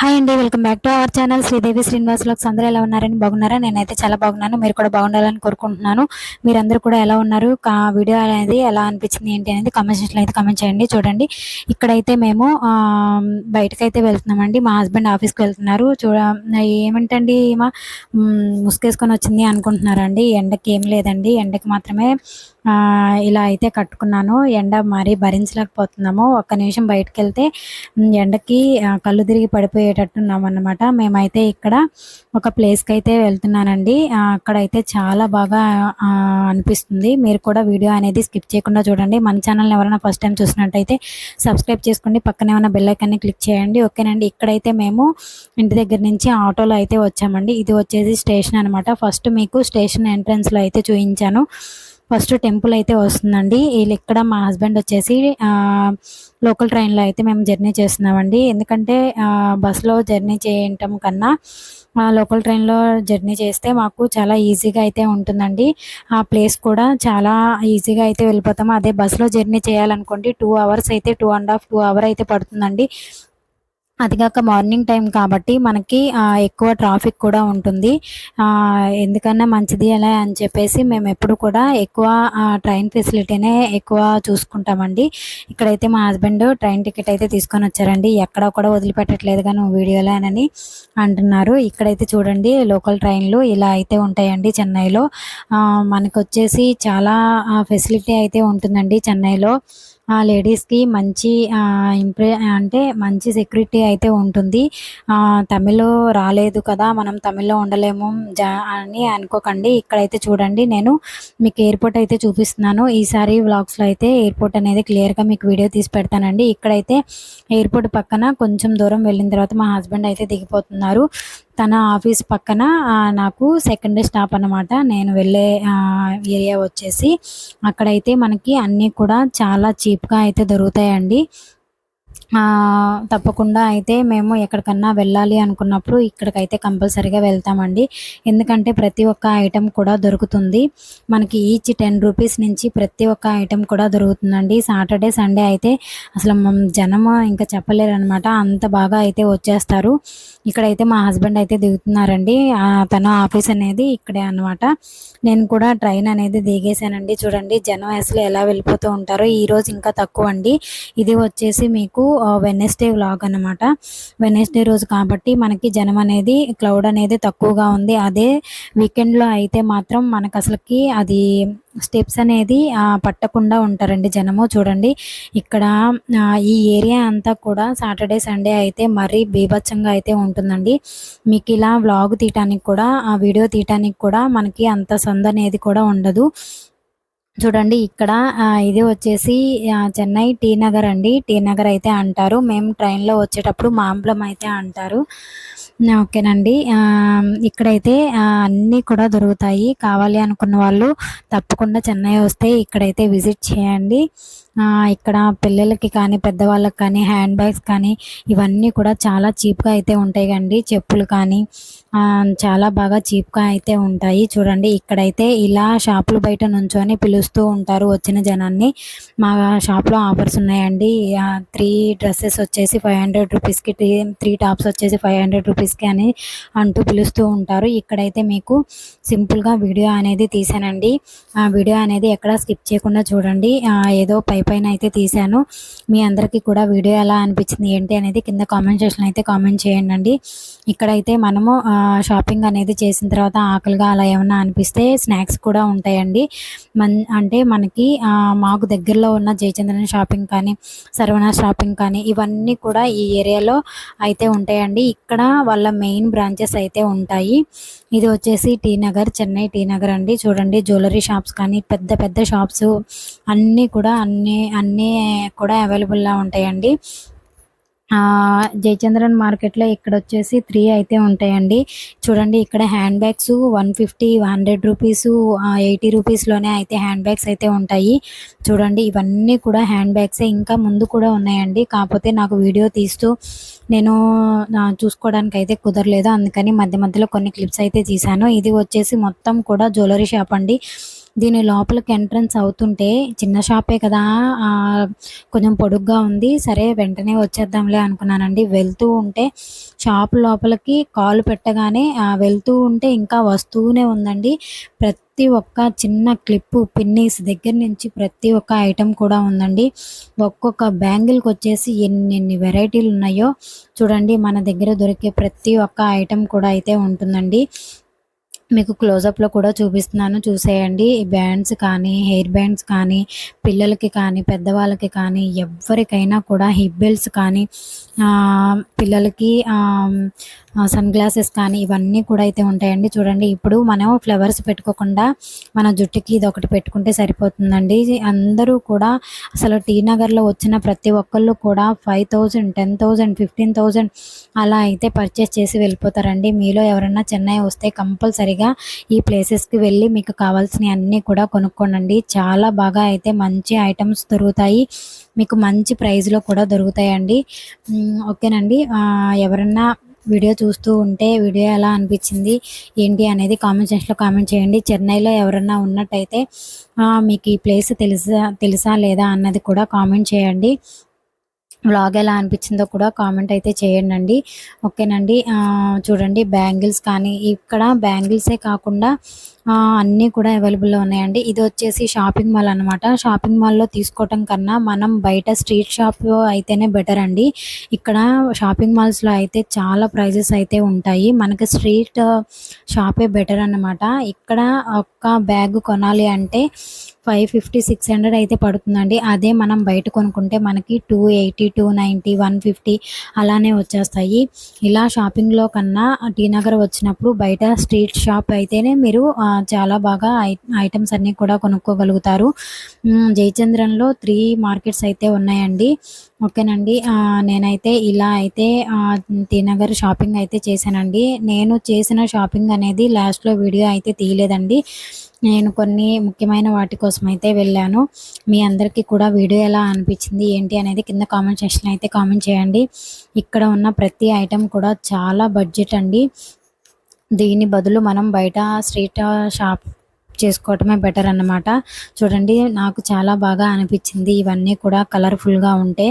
Hi అండి welcome back to our channel Sridevi Srinivas vlogs అందరూ ఎలా ఉన్నారని బాగున్నారా? నేనైతే చాలా బాగున్నాను. మీరు కూడా బాగుండాలని కోరుకుంటున్నాను. మీరందరూ కూడా ఎలా ఉన్నారు? కా వీడియో అనేది ఎలా అనిపించింది ఏంటి అనేది కమెంట్ సెక్షన్లో అయితే కమెంట్ చేయండి చూడండి. ఇక్కడైతే మేము బయటకైతే వెళ్తున్నామండి. మా హస్బెండ్ ఆఫీస్కి వెళ్తున్నారు. చూడ ఏమిటండి మా ముసుకేసుకొని వచ్చింది అనుకుంటున్నారండి. ఎండకి ఏం లేదండి. ఎండకి మాత్రమే ఇలా అయితే కట్టుకున్నాను. ఎండ మరీ భరించలేకపోతున్నాము. ఒక్క నిమిషం బయటకు వెళ్తే ఎండకి కళ్ళు తిరిగి పడిపోయేటట్టున్నాం అన్నమాట మేమైతే ఇక్కడ ఒక ప్లేస్కి అయితే వెళ్తున్నానండి అక్కడైతే చాలా బాగా అనిపిస్తుంది. మీరు కూడా వీడియో అనేది స్కిప్ చేయకుండా చూడండి. మన ఛానల్ని ఎవరైనా ఫస్ట్ టైం చూసినట్టయితే సబ్స్క్రైబ్ చేసుకోండి. పక్కనే ఉన్న బెల్లైకాన్ని క్లిక్ చేయండి. ఓకేనండి. ఇక్కడైతే మేము ఇంటి దగ్గర నుంచి ఆటోలో అయితే వచ్చామండి. ఇది వచ్చేసి స్టేషన్ అనమాట ఫస్ట్ మీకు స్టేషన్ ఎంట్రన్స్లో అయితే చూపించాను ఫస్ట్ టెంపుల్ అయితే వస్తుందండి. వీళ్ళు ఇక్కడ మా హస్బెండ్ వచ్చేసి లోకల్ ట్రైన్లో అయితే మేము జర్నీ చేస్తున్నామండి. ఎందుకంటే బస్సులో జర్నీ చేయటం కన్నా ఆ, లోకల్ ట్రైన్లో జర్నీ చేస్తే మాకు చాలా ఈజీగా అయితే ఉంటుందండి. ఆ ప్లేస్ కూడా చాలా ఈజీగా అయితే వెళ్ళిపోతాము. అదే బస్సులో జర్నీ చేయాలనుకోండి టూ అవర్స్ అయితే two and half two hour అయితే పడుతుందండి. అది కాక మార్నింగ్ టైం కాబట్టి మనకి ఎక్కువ ట్రాఫిక్ కూడా ఉంటుంది. ఎందుకన్నా మంచిది అలా అని చెప్పేసి మేము ఎప్పుడు కూడా ఎక్కువ ట్రైన్ ఫెసిలిటీనే ఎక్కువ చూసుకుంటామండి. ఇక్కడైతే మా హస్బెండ్ ట్రైన్ టికెట్ అయితే తీసుకొని వచ్చారండి. ఎక్కడ కూడా వదిలిపెట్టట్లేదు కానీ వీడియోలో అని అంటున్నారు. ఇక్కడైతే చూడండి లోకల్ ట్రైన్లు ఇలా అయితే ఉంటాయండి చెన్నైలో. మనకు వచ్చేసి చాలా ఫెసిలిటీ అయితే ఉంటుందండి చెన్నైలో. లేడీస్కి మంచి ఆ, ఇంప్రె అంటే మంచి సెక్యూరిటీ అయితే ఉంటుంది. తమిళ్ రాలేదు కదా మనం తమిళ్ళో ఉండలేము జా అని అనుకోకండి. ఇక్కడైతే చూడండి నేను మీకు ఎయిర్పోర్ట్ అయితే చూపిస్తున్నాను. ఈసారి వ్లాగ్స్లో అయితే ఎయిర్పోర్ట్ అనేది క్లియర్గా మీకు వీడియో తీసి పెడతానండి. ఇక్కడైతే ఎయిర్పోర్ట్ పక్కన కొంచెం దూరం వెళ్ళిన తర్వాత మా హస్బెండ్ అయితే దిగిపోతున్నారు. తన ఆఫీస్ పక్కన నాకు సెకండ్ స్టాప్ అనమాట నేను వెళ్ళే ఏరియా వచ్చేసి అక్కడైతే మనకి అన్నీ కూడా చాలా చీప్గా అయితే దొరుకుతాయండి. తప్పకుండా అయితే మేము ఎక్కడికన్నా వెళ్ళాలి అనుకున్నప్పుడు ఇక్కడికైతే కంపల్సరీగా వెళ్తామండి. ఎందుకంటే ప్రతి ఒక్క ఐటెం కూడా దొరుకుతుంది. మనకి ఈచ్ టెన్ రూపీస్ నుంచి ప్రతి ఒక్క ఐటెం కూడా దొరుకుతుందండి. సాటర్డే సండే అయితే అసలు జనము జనం ఇంకా చెప్పలేరు అనమాట అంత బాగా అయితే వచ్చేస్తారు. ఇక్కడైతే మా హస్బెండ్ అయితే దిగుతున్నారండి. తన ఆఫీస్ అనేది ఇక్కడే అన్నమాట. నేను కూడా ట్రైన్ అనేది దిగేశానండి. చూడండి జనం అసలు ఎలా వెళ్ళిపోతూ ఉంటారో. ఈరోజు ఇంకా తక్కువ అండి ఇది వచ్చేసి మీకు వెనస్డే వ్లాగ్ అన్నమాట. వెనస్డే రోజు కాబట్టి మనకి జనం అనేది క్లౌడ్ అనేది తక్కువగా ఉంది. అదే వీకెండ్లో అయితే మాత్రం మనకు అసలుకి అది స్టెప్స్ అనేది పట్టకుండా ఉంటారండి జనము. చూడండి ఇక్కడ ఈ ఏరియా అంతా కూడా సాటర్డే సండే అయితే మరీ బీభత్సంగా అయితే ఉంటుందండి. మీకు ఇలా వ్లాగ్ తీయటానికి కూడా ఆ వీడియో తీయటానికి కూడా మనకి అంత సంద అనేది కూడా ఉండదు. చూడండి ఇక్కడ ఇది వచ్చేసి చెన్నై టీ నగర్ అండి. టీ నగర్ అయితే అంటారు. మేము ట్రైన్లో వచ్చేటప్పుడు మాంబలం అయితే అంటారు. ఓకేనండి. ఇక్కడైతే అన్నీ కూడా దొరుకుతాయి. కావాలి అనుకున్న వాళ్ళు తప్పకుండా చెన్నై వస్తే ఇక్కడైతే విజిట్ చేయండి. ఇక్కడ పిల్లలకి కానీ పెద్దవాళ్ళకి కానీ హ్యాండ్ బ్యాగ్స్ కానీ ఇవన్నీ కూడా చాలా చీప్గా అయితే ఉంటాయి అండి చెప్పులు కానీ చాలా బాగా చీప్గా అయితే ఉంటాయి. చూడండి ఇక్కడైతే ఇలా షాపులు బయట నుంచొని పిలుస్తూ ఉంటారు వచ్చిన జనాన్ని. మా షాప్లో ఆఫర్స్ ఉన్నాయండి. త్రీ డ్రెస్సెస్ వచ్చేసి ఫైవ్ హండ్రెడ్ రూపీస్కి త్రీ టాప్స్ వచ్చేసి ఫైవ్ హండ్రెడ్ రూపీస్కి అని అంటూ పిలుస్తూ ఉంటారు. ఇక్కడైతే మీకు సింపుల్గా వీడియో అనేది తీసానండి. ఆ వీడియో అనేది ఎక్కడ స్కిప్ చేయకుండా చూడండి. ఏదో పై పైన అయితే తీశాను. మీ అందరికీ కూడా వీడియో ఎలా అనిపించింది ఏంటి అనేది కింద కామెంట్ సెక్షన్ అయితే కామెంట్ చేయండి అండి ఇక్కడైతే మనము షాపింగ్ అనేది చేసిన తర్వాత ఆకలిగా అలా ఏమన్నా అనిపిస్తే స్నాక్స్ కూడా ఉంటాయండి. మన్ అంటే మనకి మాకు దగ్గరలో ఉన్న జయచంద్రన్ షాపింగ్ కానీ సర్వణ షాపింగ్ కానీ ఇవన్నీ కూడా ఈ ఏరియాలో అయితే ఉంటాయండి. ఇక్కడ వాళ్ళ మెయిన్ బ్రాంచెస్ అయితే ఉంటాయి. ఇది వచ్చేసి టీ నగర్ చెన్నై టీ నగర్ అండి. చూడండి జ్యువెలరీ షాప్స్ కానీ పెద్ద పెద్ద షాప్స్ అన్నీ కూడా అన్ని అన్నీ కూడా అవైలబుల్గా ఉంటాయండి. జయచంద్రన్ మార్కెట్లో ఇక్కడ వచ్చేసి త్రీ అయితే ఉంటాయండి. చూడండి ఇక్కడ hand bags one fifty hundred rupees eighty రూపీస్లోనే అయితే హ్యాండ్ బ్యాగ్స్ అయితే ఉంటాయి. చూడండి ఇవన్నీ కూడా హ్యాండ్ బ్యాగ్సే ఇంకా ముందు కూడా ఉన్నాయండి. కాకపోతే నాకు వీడియో తీస్తూ నేను చూసుకోవడానికి అయితే కుదరలేదు. అందుకని మధ్య మధ్యలో కొన్ని క్లిప్స్ అయితే తీశాను. ఇది వచ్చేసి మొత్తం కూడా జ్యువెలరీ షాప్ అండి. దీని లోపలికి ఎంట్రన్స్ అవుతుంటే చిన్న షాపే కదా కొంచెం పొడుగ్గా ఉంది. సరే వెంటనే వచ్చేద్దాంలే అనుకున్నానండి. వెళ్తూ ఉంటే షాప్ లోపలికి కాలు పెట్టగానే వెళ్తూ ఉంటే ఇంకా వస్తూనే ఉందండి. ప్రతి ఒక్క చిన్న క్లిప్పు పిన్నీస్ దగ్గర నుంచి ప్రతి ఒక్క ఐటెం కూడా ఉందండి. ఒక్కొక్క బ్యాంగిల్కి వచ్చేసి ఎన్ని ఎన్ని వెరైటీలు ఉన్నాయో చూడండి. మన దగ్గర దొరికే ప్రతి ఒక్క ఐటెం కూడా అయితే ఉంటుందండి. మీకు క్లోజప్లో కూడా చూపిస్తున్నాను. చూసేయండి. ఈ బ్యాండ్స్ కానీ హెయిర్ బ్యాండ్స్ కానీ పిల్లలకి కానీ పెద్దవాళ్ళకి కానీ ఎవరికైనా కూడా హిబ్బెల్స్ కానీ పిల్లలకి సన్ గ్లాసెస్ కానీ ఇవన్నీ కూడా అయితే ఉంటాయండి. చూడండి ఇప్పుడు మనం ఫ్లవర్స్ పెట్టుకోకుండా మన జుట్టుకి ఇది ఒకటి పెట్టుకుంటే సరిపోతుందండి. అందరూ కూడా అసలు టీ నగర్లో వచ్చిన ప్రతి ఒక్కళ్ళు కూడా five thousand ten thousand fifteen thousand అలా అయితే పర్చేస్ చేసి వెళ్ళిపోతారండి. మీలో ఎవరైనా చెన్నై వస్తే కంపల్సరిగా ఈ ప్లేసెస్కి వెళ్ళి మీకు కావాల్సినవి అన్నీ కూడా కొనుక్కోనండి. చాలా బాగా అయితే మంచి ఐటమ్స్ దొరుకుతాయి. మీకు మంచి ప్రైస్లో కూడా దొరుకుతాయండి. ఓకేనండి. ఎవరన్నా వీడియో చూస్తూ ఉంటే వీడియో ఎలా అనిపించింది ఏంటి అనేది కామెంట్ సెక్షన్లో కామెంట్ చేయండి. చెన్నైలో ఎవరన్నా ఉన్నట్టయితే మీకు ఈ ప్లేస్ తెలుసా తెలుసా లేదా అన్నది కూడా కామెంట్ చేయండి. వ్లాగ్ ఎలా అనిపించిందో కూడా కామెంట్ అయితే చేయండి అండి ఓకేనండి చూడండి బ్యాంగిల్స్ కానీ ఇక్కడ బ్యాంగిల్సే కాకుండా అన్నీ కూడా అవైలబుల్లో ఉన్నాయండి. ఇది వచ్చేసి షాపింగ్ మాల్ అనమాట షాపింగ్ మాల్లో తీసుకోవటం కన్నా మనం బయట స్ట్రీట్ షాప్ అయితేనే బెటర్ అండి. ఇక్కడ షాపింగ్ మాల్స్లో అయితే చాలా ప్రైజెస్ అయితే ఉంటాయి. మనకి స్ట్రీట్ షాపే బెటర్ అన్నమాట. ఇక్కడ ఒక్క బ్యాగ్ కొనాలి అంటే ఫైవ్ ఫిఫ్టీ సిక్స్ హండ్రెడ్ అయితే పడుతుందండి. అదే మనం బయట కొనుక్కుంటే మనకి two eighty two ninety one fifty అలానే వచ్చేస్తాయి. ఇలా షాపింగ్లో కన్నా టీ నగర్ వచ్చినప్పుడు బయట స్ట్రీట్ షాప్ అయితేనే మీరు చాలా బాగా ఐ ఐటమ్స్ అన్నీ కూడా కొనుక్కోగలుగుతారు. జయచంద్రంలో త్రీ మార్కెట్స్ అయితే ఉన్నాయండి. ఓకేనండి. నేనైతే ఇలా అయితే తినగర్ నగర్ షాపింగ్ అయితే చేశానండి. నేను చేసిన షాపింగ్ అనేది లాస్ట్లో వీడియో అయితే తీయలేదండి. నేను కొన్ని ముఖ్యమైన వాటి కోసం అయితే వెళ్ళాను. మీ అందరికీ కూడా వీడియో ఎలా అనిపించింది ఏంటి అనేది కింద కామెంట్ సెక్షన్ అయితే కామెంట్ చేయండి. ఇక్కడ ఉన్న ప్రతి ఐటెం కూడా చాలా బడ్జెట్ అండి. దీని బదులు మనం బయట స్ట్రీట్ షాప్ చేసుకోవటమే బెటర్ అన్నమాట. చూడండి నాకు చాలా బాగా అనిపించింది. ఇవన్నీ కూడా కలర్ఫుల్గా ఉంటే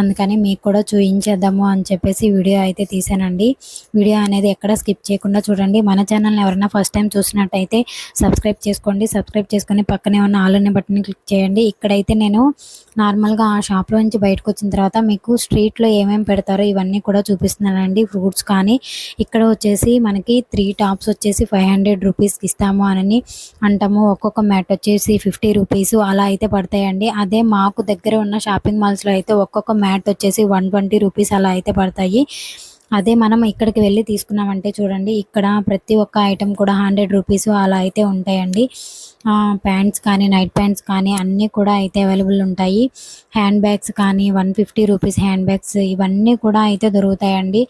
అందుకని మీకు కూడా చూపించేద్దాము అని చెప్పేసి వీడియో అయితే తీసానండి. వీడియో అనేది ఎక్కడ స్కిప్ చేయకుండా చూడండి. మన ఛానల్ని ఎవరైనా ఫస్ట్ టైం చూసినట్టయితే సబ్స్క్రైబ్ చేసుకోండి. సబ్స్క్రైబ్ చేసుకొని పక్కనే ఉన్న ఆల్ అనే బటన్ క్లిక్ చేయండి. ఇక్కడైతే నేను నార్మల్గా ఆ షాప్లో నుంచి బయటకు వచ్చిన తర్వాత మీకు స్ట్రీట్లో ఏమేమి పెడతారో ఇవన్నీ కూడా చూపిస్తున్నానండి. ఫ్రూట్స్ కానీ ఇక్కడ వచ్చేసి మనకి త్రీ టాప్స్ వచ్చేసి ఫైవ్ హండ్రెడ్ రూపీస్కి ఇస్తాము అని అంటాము ఒక్కొక్క మ్యాట్ వచ్చేసి ఫిఫ్టీ రూపీస్ అలా అయితే పడతాయండి. అదే మాకు దగ్గర ఉన్న షాపింగ్ మాల్స్లో అయితే ఒక్కొక్క మ్యాట్ వచ్చేసి వన్ ట్వంటీ రూపీస్ అలా అయితే పడతాయి. అదే మనం ఇక్కడికి వెళ్ళి తీసుకున్నామంటే చూడండి ఇక్కడ ప్రతి ఒక్క ఐటెం కూడా హండ్రెడ్ రూపీస్ అలా అయితే ఉంటాయండి. ప్యాంట్స్ కానీ నైట్ ప్యాంట్స్ కానీ అన్నీ కూడా అయితే అవైలబుల్ ఉంటాయి. హ్యాండ్ బ్యాగ్స్ కానీ one fifty rupees hand bags ఇవన్నీ కూడా అయితే దొరుకుతాయండి.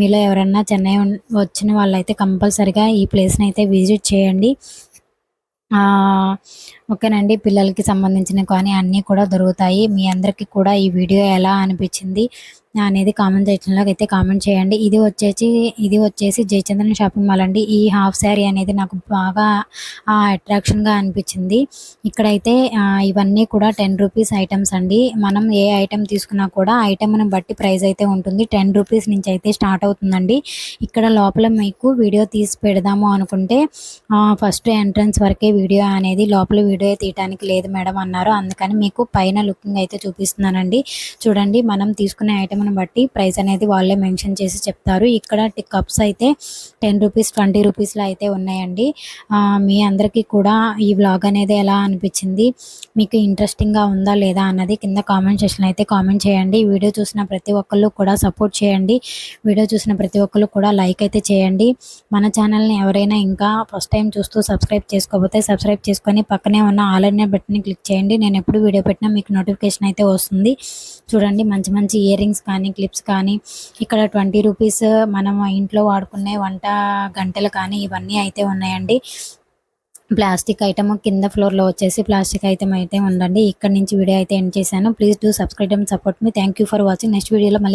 మీలో ఎవరన్నా చెన్నై వచ్చిన వాళ్ళైతే కంపల్సరిగా ఈ ప్లేస్ని అయితే విజిట్ చేయండి. ఓకేనండి. పిల్లలకి సంబంధించిన కానీ అన్నీ కూడా దొరుకుతాయి. మీ అందరికీ కూడా ఈ వీడియో ఎలా అనిపించింది? అనేది కామెంట్ సెక్షన్లో అయితే కామెంట్ చేయండి. ఇది వచ్చేసి ఇది వచ్చేసి జయచంద్రన్ షాపింగ్ మాల్ అండి. ఈ హాఫ్ శారీ అనేది నాకు బాగా అట్రాక్షన్గా అనిపించింది. ఇక్కడైతే ఇవన్నీ కూడా టెన్ రూపీస్ ఐటమ్స్ అండి. మనం ఏ ఐటమ్ తీసుకున్నా కూడా ఐటెంని బట్టి ప్రైస్ అయితే ఉంటుంది. టెన్ రూపీస్ నుంచి అయితే స్టార్ట్ అవుతుందండి. ఇక్కడ లోపల మీకు వీడియో తీసి పెడదాము అనుకుంటే ఫస్ట్ ఎంట్రన్స్ వరకే వీడియో అనేది లోపల వీడియో తీయడానికి లేదు మేడం అన్నారు. అందుకని మీకు పైన లుకింగ్ అయితే చూపిస్తున్నానండి. చూడండి మనం తీసుకునే ఐటమ్ ఐటమ్ని బట్టి ప్రైస్ అనేది వాళ్ళే మెన్షన్ చేసి చెప్తారు. ఇక్కడ కప్స్ అయితే టెన్ రూపీస్ ట్వంటీ రూపీస్లో అయితే ఉన్నాయండి. మీ అందరికీ కూడా ఈ వ్లాగ్ అనేది ఎలా అనిపించింది మీకు ఇంట్రెస్టింగ్గా ఉందా లేదా అన్నది కింద కామెంట్ సెక్షన్ అయితే కామెంట్ చేయండి. వీడియో చూసిన ప్రతి ఒక్కళ్ళు కూడా సపోర్ట్ చేయండి. వీడియో చూసిన ప్రతి ఒక్కళ్ళు కూడా లైక్ అయితే చేయండి. మన ఛానల్ని ఎవరైనా ఇంకా ఫస్ట్ టైం చూస్తూ సబ్స్క్రైబ్ చేసుకోకపోతే సబ్స్క్రైబ్ చేసుకొని పక్కనే ఉన్న ఆల్ అనే బటన్ని క్లిక్ చేయండి. నేను ఎప్పుడు వీడియో పెట్టినా మీకు నోటిఫికేషన్ అయితే వస్తుంది. చూడండి మంచి మంచి ఇయర్ రింగ్స్ కానీ క్లిప్స్ కానీ ఇక్కడ ట్వంటీ రూపీస్ మనం ఇంట్లో వాడుకునే వంట గంటలు కానీ ఇవన్నీ అయితే ఉన్నాయండి. ప్లాస్టిక్ ఐటమ్ కింద ఫ్లోర్లో వచ్చేసి ప్లాస్టిక్ ఐటమ్ అయితే ఉందండి. ఇక్కడ నుంచి వీడియో అయితే ఎండ్ చేశాను. Please do subscribe and support me. Thank you for watching. Next వీడియోలో మళ్ళీ